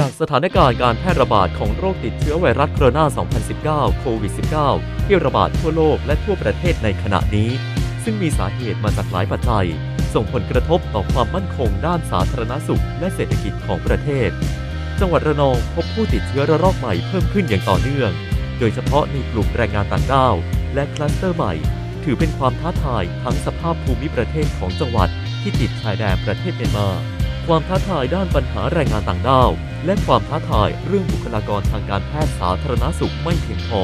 จากสถานการณ์การแพร่ระบาดของโรคติดเชื้อไวรัสโคโรนา 2019 โควิด -19 ที่ระบาดทั่วโลกและทั่วประเทศในขณะนี้ ซึ่งมีสาเหตุมาจากหลายปัจจัย ส่งผลกระทบต่อความมั่นคงด้านสาธารณสุขและเศรษฐกิจของประเทศ จังหวัดระนองพบผู้ติดเชื้อระลอกใหม่เพิ่มขึ้นอย่างต่อเนื่อง โดยเฉพาะในกลุ่มแรงงานต่างด้าวและคลัสเตอร์ใหม่ ถือเป็นความท้าทายทั้งสภาพภูมิประเทศของจังหวัดที่ติดชายแดนประเทศเมียนมา ความท้าทายด้านปัญหาแรงงานต่างด้าว และความท้าทายเรื่องบุคลากรทางการแพทย์สาธารณสุขไม่เพียงพอ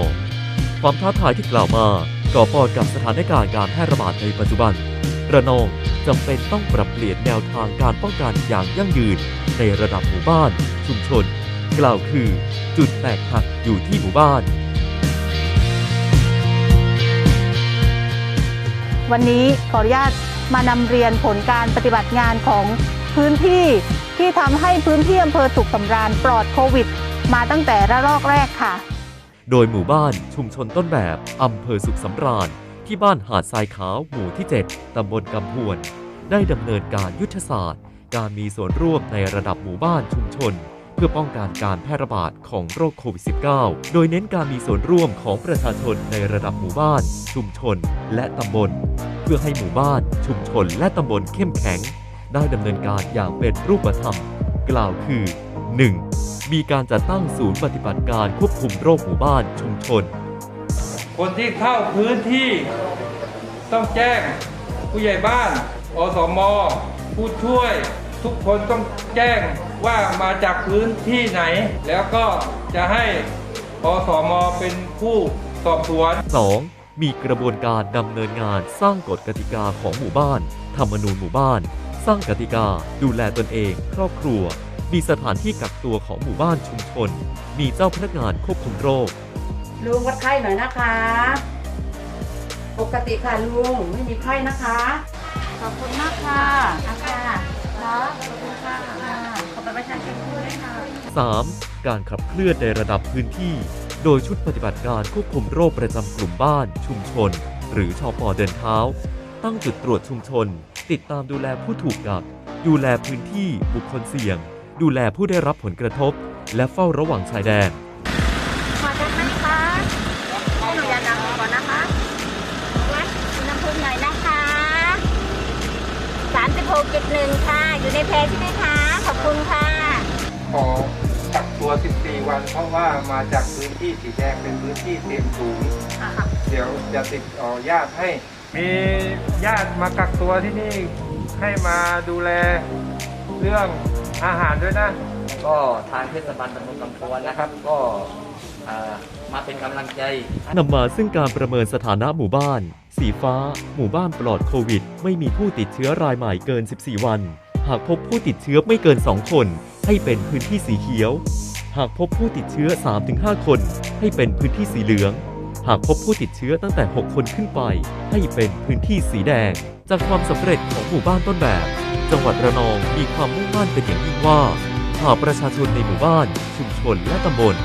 ความท้าทายที่กล่าวมาก่อปอดกับสถานการณ์การแพร่ระบาดในปัจจุบัน ระนองจำเป็นต้องปรับเปลี่ยนแนวทางการป้องกันอย่างยั่งยืน ในระดับหมู่บ้าน ชุมชน กล่าวคือ จุดแตกหักอยู่ที่หมู่บ้านวันนี้ขออนุญาตมานำเรียนผลการปฏิบัติงานของพื้นที่ ที่ทำให้พื้นที่อำเภอสุขสำราญปลอดโควิด มาตั้งแต่ระลอกแรกค่ะ โดยหมู่บ้านชุมชนต้นแบบอำเภอสุขสำราญ ที่บ้านหาดทรายขาวหมู่ที่ 7ตำบลกำพวน ได้ดำเนินการยุทธศาสตร์ การมีส่วนร่วมในระดับหมู่บ้านชุมชน เพื่อป้องกันการแพร่ระบาดของโรคโควิด -19 โดยเน้นการมีส่วนร่วมของประชาชนในระดับหมู่บ้าน ชุมชน และตำบล เพื่อให้หมู่บ้าน ชุมชน และตำบลเข้มแข็ง ได้ดำเนินการอย่างเป็นรูปธรรม กล่าวคือ 1. มีการจัดตั้งศูนย์ปฏิบัติการควบคุมโรคหมู่บ้านชุมชน คนที่เข้าพื้นที่ ต้องแจ้งผู้ใหญ่บ้าน อสม ผู้ช่วย ทุกคนต้องแจ้งว่ามาจากพื้นที่ไหน แล้วก็จะให้อสม เป็นผู้สอบสวน 2. มีกระบวนการดำเนินงานสร้างกฎกติกาของหมู่บ้าน ธรรมนูญหมู่บ้าน สร้างกติกา ดูแลตนเอง ครอบครัว มีสถานที่กักตัวของหมู่บ้านชุมชน มีเจ้าพนักงานควบคุมโรค ลุงวัดไข้หน่อยนะคะ ปกติค่ะลุงไม่มีไข้นะคะ ขอบคุณมากค่ะอาค่ะครับขอบคุณค่ะขอบคุณประชาชนด้วยค่ะ 3. การขับเคลื่อนในระดับพื้นที่ โดยชุดปฏิบัติการควบคุมโรคประจำกลุ่มบ้าน ชุมชน หรือชอปอเดินเท้า ตั้งจุดตรวจชุมชน ติดตามดูแลผู้ถูกกักดูแลพื้นที่บุคคลเสี่ยง ดูแลผู้ได้รับผลกระทบ และเฝ้าระวังชายแดน ขอได้ไหมคะให้หนูยาดำก่อนนะคะวัดอุณหภูมิหน่อยนะคะ36.1ค่ะ อยู่ในแพรใช่ไหมคะ ขอบคุณค่ะ ขอกักตัว 14 วัน เพราะว่ามาจากพื้นที่สีแดงเป็นพื้นที่เสี่ยงสูง เดี๋ยวจะติดต่อญาติให้ มีญาติมากักตัวที่นี่ให้มาดูแลเรื่องอาหารด้วยนะ ก็ทางเทศบาลตำบลลำพวนนะครับ ก็เอ่อมาเป็นกำลังใจนำมาซึ่งการประเมินสถานะหมู่บ้าน สีฟ้า หมู่บ้านปลอดโควิด ไม่มีผู้ติดเชื้อรายใหม่เกิน 14 วัน หากพบผู้ติดเชื้อไม่เกิน 2 คน ให้เป็นพื้นที่สีเขียว หากพบผู้ติดเชื้อ 3-5 คน ให้เป็นพื้นที่สีเหลือง หากพบผู้ติดเชื้อตั้งแต่ 6 คนขึ้นไป ให้เป็นพื้นที่สีแดง จากความสำเร็จของหมู่บ้านต้นแบบ จังหวัดระนองมีความมุ่งมั่นเป็นอย่างยิ่งว่า หากประชาชนในหมู่บ้าน ชุมชนและตำบล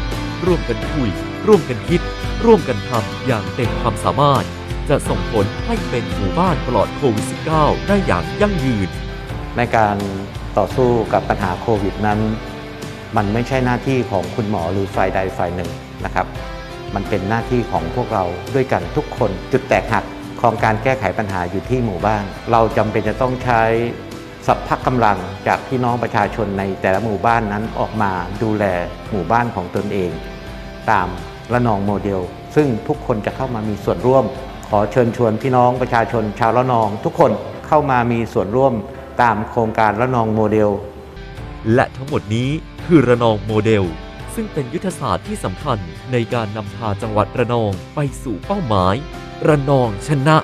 ร่วมกันคุย ร่วมกันคิด ร่วมกันทำอย่างเต็มความสามารถ จะส่งผลให้เป็นหมู่บ้านปลอดโควิด -19 ได้อย่างยั่งยืน ในการต่อสู้กับปัญหาโควิดนั้น มันไม่ใช่หน้าที่ของคุณหมอหรือฝ่ายใดฝ่ายหนึ่งนะครับ มันเป็นหน้าที่ของพวกเราด้วยกันทุกคน จุดแตกหักของการแก้ไขปัญหาอยู่ที่หมู่บ้าน เราจำเป็นจะต้องใช้สัพพะกำลังจากพี่น้องประชาชนในแต่ละหมู่บ้านนั้นออกมาดูแลหมู่บ้านของตนเอง ตามระนองโมเดล ซึ่งทุกคนจะเข้ามามีส่วนร่วม ขอเชิญชวนพี่น้องประชาชนชาวระนอง ทุกคนเข้ามามีส่วนร่วมตามโครงการระนองโมเดล และทั้งหมดนี้คือระนองโมเดล ซึ่งเป็นยุทธศาสตร์ที่สำคัญในการนำพาจังหวัดระนองไปสู่เป้าหมาย ระนองชนะ